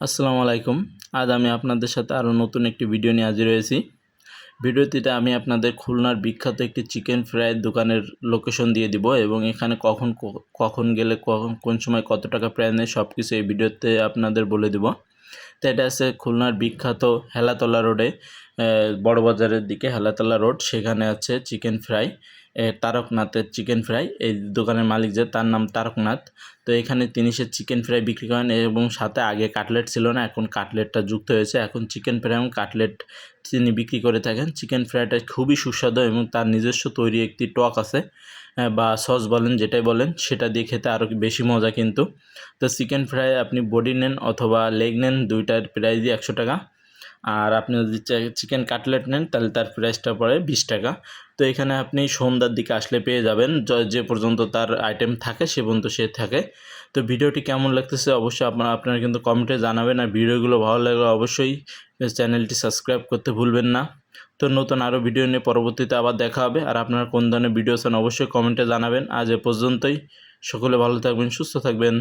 আসসালামু আলাইকুম। আজ আমি আপনাদের সাথে আরও নতুন একটি ভিডিও নিয়ে হাজির হয়েছি। ভিডিওটিতে আমি আপনাদের খুলনার বিখ্যাত একটি চিকেন ফ্রাইয়ের দোকানের লোকেশন দিয়ে দিব এবং এখানে কখন কখন গেলে কখন কোন সময় কত টাকা প্রায় নেয় সব কিছু এই ভিডিওতে আপনাদের বলে দিব। তো এটা আছে খুলনার বিখ্যাত হেলাতলা রোডে বড় বাজারের দিকে হেলাতলা রোড। সেখানে আছে চিকেন ফ্রাই তারকনাথের চিকেন ফ্রাই। এই দোকানের মালিক যে, তার নাম তারকনাথ। তো এখানে তিনি সে চিকেন ফ্রাই বিক্রি করেন এবং সাথে আগে কাটলেট ছিল না, এখন কাটলেটটা যুক্ত হয়েছে। এখন চিকেন ফ্রাই এবং কাটলেট তিনি বিক্রি করে থাকেন। চিকেন ফ্রাইটা খুবই সুস্বাদু এবং তার নিজস্ব তৈরি একটি টক আছে। বা সস বলেন, যেটাই বলেন, সেটা দিয়ে খেতে আরও বেশি মজা কিন্তু। তো চিকেন ফ্রাই আপনি বডি নেন অথবা লেগ নেন, দুইটার প্রাইস দিয়ে একশো টাকা। আর আপনি যদি চিকেন কাটলেট নেন, তাহলে তার প্রাইসটা পড়ে বিশ টাকা। তো এখানে আপনি সন্ধ্যার দিকে আসলে পেয়ে যাবেন। যে পর্যন্ত তার আইটেম থাকে, সে পর্যন্ত সে থাকে। তো ভিডিওটি কেমন লাগতেছে অবশ্যই আপনারা আপনারা কিন্তু কমেন্টে জানাবেন আর ভিডিওগুলো ভালো লাগলে অবশ্যই চ্যানেলটি সাবস্ক্রাইব করতে ভুলবেন না। তো নতুন আরও ভিডিও নিয়ে পরবর্তীতে আবার দেখা হবে আর আপনারা কোন ধরনের ভিডিও চান অবশ্যই কমেন্টে জানাবেন। আজ এ পর্যন্তই। সকলে ভালো থাকবেন, সুস্থ থাকবেন।